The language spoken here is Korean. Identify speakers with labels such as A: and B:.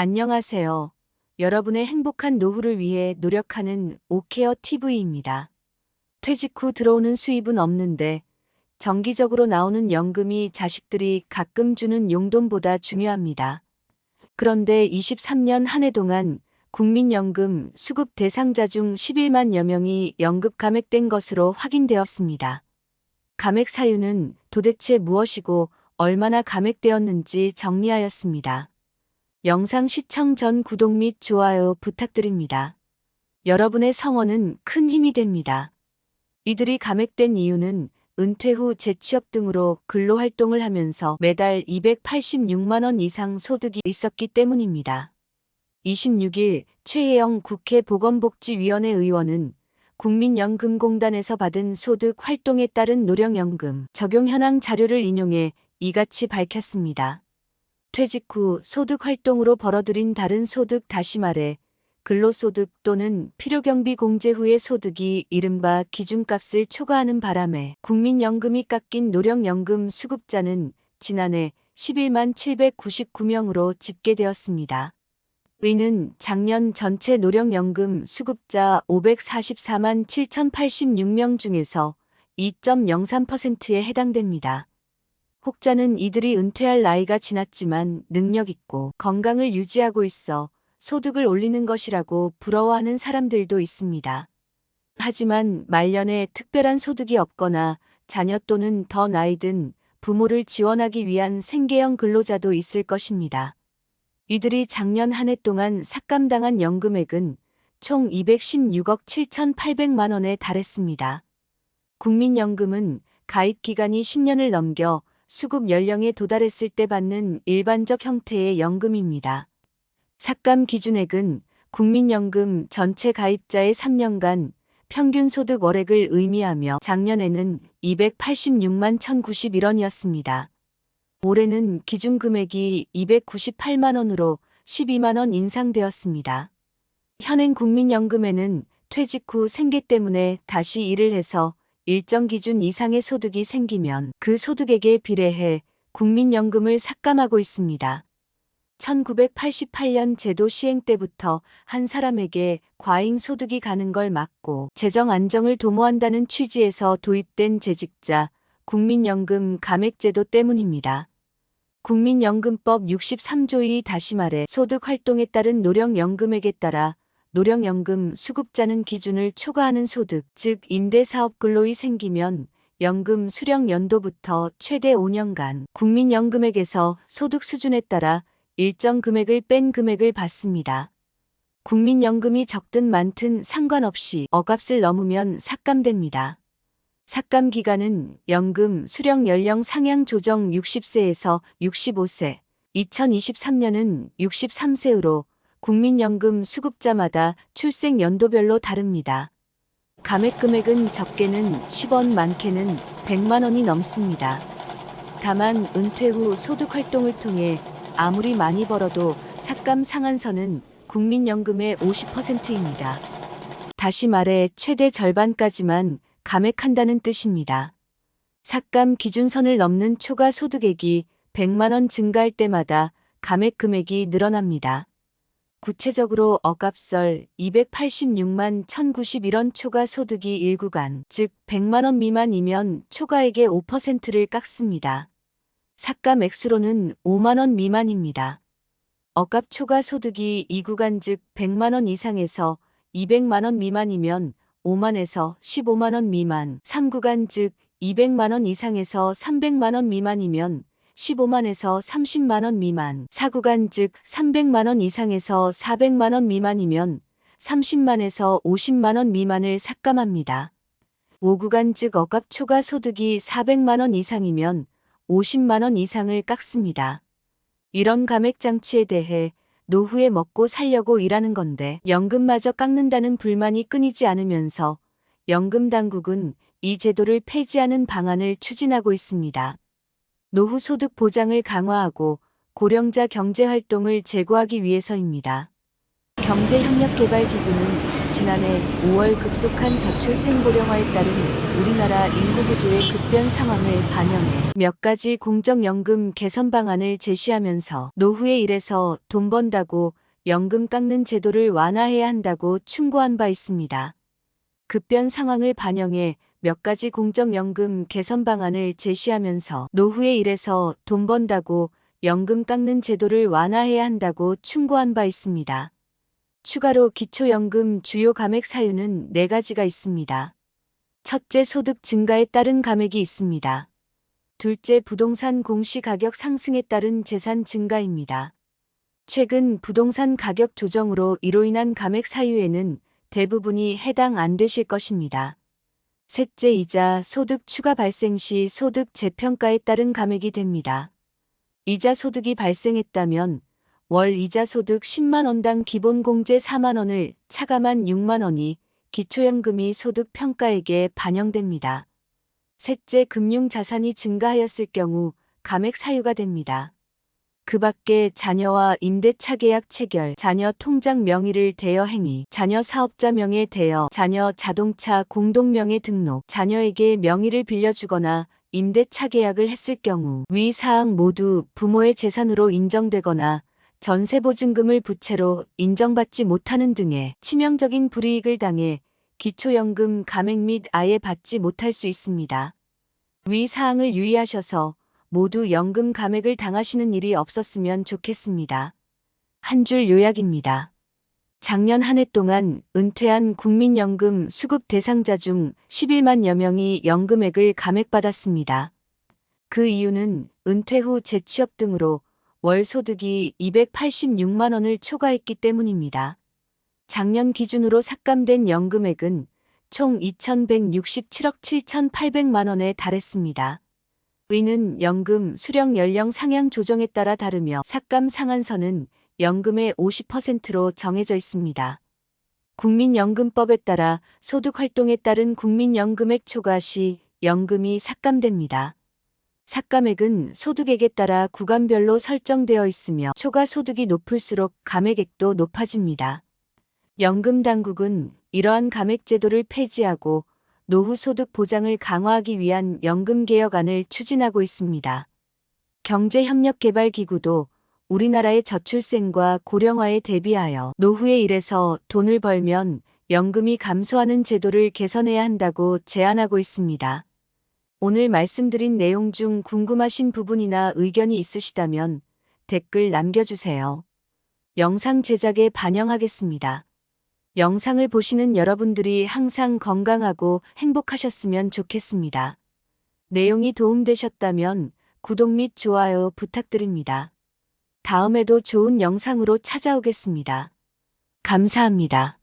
A: 안녕하세요. 여러분의 행복한 노후를 위해 노력하는 오케어 TV입니다. 퇴직 후 들어오는 수입은 없는데 정기적으로 나오는 연금이 자식들이 가끔 주는 용돈보다 중요합니다. 그런데 23년 한 해 동안 국민연금 수급 대상자 중 11만여 명이 연급 감액된 것으로 확인되었습니다. 감액 사유는 도대체 무엇이고 얼마나 감액되었는지 정리하였습니다. 영상 시청 전 구독 및 좋아요 부탁드립니다. 여러분의 성원은 큰 힘이 됩니다. 이들이 감액된 이유는 은퇴 후 재취업 등으로 근로활동을 하면서 매달 286만원 이상 소득이 있었기 때문입니다. 26일 최혜영 국회 보건복지위원회 의원은 국민연금공단에서 받은 소득 활동에 따른 노령연금 적용 현황 자료를 인용해 이같이 밝혔습니다. 퇴직 후 소득 활동으로 벌어들인 다른 소득 다시 말해 근로소득 또는 필요경비 공제 후의 소득이 이른바 기준값을 초과하는 바람에 국민연금이 깎인 노령연금 수급자는 지난해 11만 799명으로 집계되었습니다. 의는 작년 전체 노령연금 수급자 544만 7,086명 중에서 2.03%에 해당됩니다. 혹자는 이들이 은퇴할 나이가 지났지만 능력 있고 건강을 유지하고 있어 소득을 올리는 것이라고 부러워하는 사람들도 있습니다. 하지만 말년에 특별한 소득이 없거나 자녀 또는 더 나이 든 부모를 지원하기 위한 생계형 근로자도 있을 것입니다. 이들이 작년 한 해 동안 삭감당한 연금액은 총 216억 7,800만 원에 달했습니다. 국민연금은 가입 기간이 10년을 넘겨 수급 연령에 도달했을 때 받는 일반적 형태의 연금입니다. 삭감 기준액은 국민연금 전체 가입자의 3년간 평균 소득 월액을 의미하며 작년에는 286만 1,091원이었습니다. 올해는 기준 금액이 298만 원으로 12만 원 인상되었습니다. 현행 국민연금에는 퇴직 후 생계 때문에 다시 일을 해서 일정 기준 이상의 소득이 생기면 그 소득액에 비례해 국민연금을 삭감하고 있습니다. 1988년 제도 시행 때부터 한 사람에게 과잉 소득이 가는 걸 막고 재정 안정을 도모한다는 취지에서 도입된 재직자 국민연금 감액제도 때문입니다. 국민연금법 63조의 다시 말해 소득 활동에 따른 노령연금액에 따라 노령연금 수급자는 기준을 초과하는 소득, 즉 임대사업 근로이 생기면 연금 수령 연도부터 최대 5년간 국민연금액에서 소득 수준에 따라 일정 금액을 뺀 금액을 받습니다. 국민연금이 적든 많든 상관없이 억압을 넘으면 삭감됩니다. 삭감 기간은 연금 수령 연령 상향 조정 60세에서 65세, 2023년은 63세로 국민연금 수급자마다 출생 연도별로 다릅니다. 감액 금액은 적게는 10원, 많게는 100만 원이 넘습니다. 다만 은퇴 후 소득 활동을 통해 아무리 많이 벌어도 삭감 상한선은 국민연금의 50%입니다. 다시 말해 최대 절반까지만 감액한다는 뜻입니다. 삭감 기준선을 넘는 초과 소득액이 100만 원 증가할 때마다 감액 금액이 늘어납니다. 구체적으로 억압설 286만 1091원 초과 소득이 1구간, 즉 100만 원 미만이면 초과액의 5%를 깎습니다. 삭감 액수로는 5만 원 미만입니다. 억압 초과 소득이 2구간 즉 100만 원 이상에서 200만 원 미만이면 5만에서 15만 원 미만, 3구간 즉 200만 원 이상에서 300만 원 미만이면 15만에서 30만 원 미만, 4구간 즉 300만 원 이상에서 400만 원 미만이면 30만에서 50만 원 미만을 삭감합니다. 5구간 즉 억압 초과 소득이 400만 원 이상이면 50만 원 이상을 깎습니다. 이런 감액 장치에 대해 노후에 먹고 살려고 일하는 건데 연금마저 깎는다는 불만이 끊이지 않으면서 연금 당국은 이 제도를 폐지하는 방안을 추진하고 있습니다. 노후 소득 보장을 강화하고 고령자 경제 활동을 제고하기 위해서입니다. 경제협력개발기구는 지난해 5월 급속한 저출생 고령화에 따른 우리나라 인구 구조의 급변 상황을 반영해 몇 가지 공적연금 개선 방안을 제시하면서 노후의 일에서 돈 번다고 연금 깎는 제도를 완화해야 한다고 충고한 바 있습니다. 급변 상황을 반영해 몇 가지 공적연금 개선 방안을 제시하면서 노후의 일에서 돈 번다고 연금 깎는 제도를 완화해야 한다고 충고한 바 있습니다. 추가로 기초연금 주요 감액 사유는 네 가지가 있습니다. 첫째 소득 증가에 따른 감액이 있습니다. 둘째 부동산 공시 가격 상승에 따른 재산 증가입니다. 최근 부동산 가격 조정으로 이로 인한 감액 사유에는 대부분이 해당 안 되실 것입니다. 셋째 이자 소득 추가 발생 시 소득 재평가에 따른 감액이 됩니다. 이자 소득이 발생했다면 월 이자 소득 10만 원당 기본 공제 4만 원을 차감한 6만 원이 기초연금이 소득 평가액에 반영됩니다. 셋째 금융 자산이 증가하였을 경우 감액 사유가 됩니다. 그 밖에 자녀와 임대차 계약 체결, 자녀 통장 명의를 대여 행위, 자녀 사업자 명의 대여, 자녀 자동차 공동 명의 등록, 자녀에게 명의를 빌려주거나 임대차 계약을 했을 경우 위 사항 모두 부모의 재산으로 인정되거나 전세보증금을 부채로 인정받지 못하는 등의 치명적인 불이익을 당해 기초연금 감액 및 아예 받지 못할 수 있습니다. 위 사항을 유의하셔서 모두 연금 감액을 당하시는 일이 없었으면 좋겠습니다. 한 줄 요약입니다. 작년 한 해 동안 은퇴한 국민연금 수급 대상자 중 11만여 명이 연금액을 감액받았습니다. 그 이유는 은퇴 후 재취업 등으로 월 소득이 286만 원을 초과했기 때문입니다. 작년 기준으로 삭감된 연금액은 총 2,167억 7,800만 원에 달했습니다. 의는 연금 수령 연령 상향 조정에 따라 다르며 삭감 상한선은 연금의 50%로 정해져 있습니다. 국민연금법에 따라 소득 활동에 따른 국민연금액 초과 시 연금이 삭감됩니다. 삭감액은 소득액에 따라 구간별로 설정되어 있으며 초과 소득이 높을수록 감액액도 높아집니다. 연금 당국은 이러한 감액 제도를 폐지하고 노후 소득 보장을 강화하기 위한 연금 개혁안을 추진하고 있습니다. 경제협력개발기구도 우리나라의 저출생과 고령화에 대비하여 노후의 일에서 돈을 벌면 연금이 감소하는 제도를 개선해야 한다고 제안하고 있습니다. 오늘 말씀드린 내용 중 궁금하신 부분이나 의견이 있으시다면 댓글 남겨주세요. 영상 제작에 반영하겠습니다. 영상을 보시는 여러분들이 항상 건강하고 행복하셨으면 좋겠습니다. 내용이 도움되셨다면 구독 및 좋아요 부탁드립니다. 다음에도 좋은 영상으로 찾아오겠습니다. 감사합니다.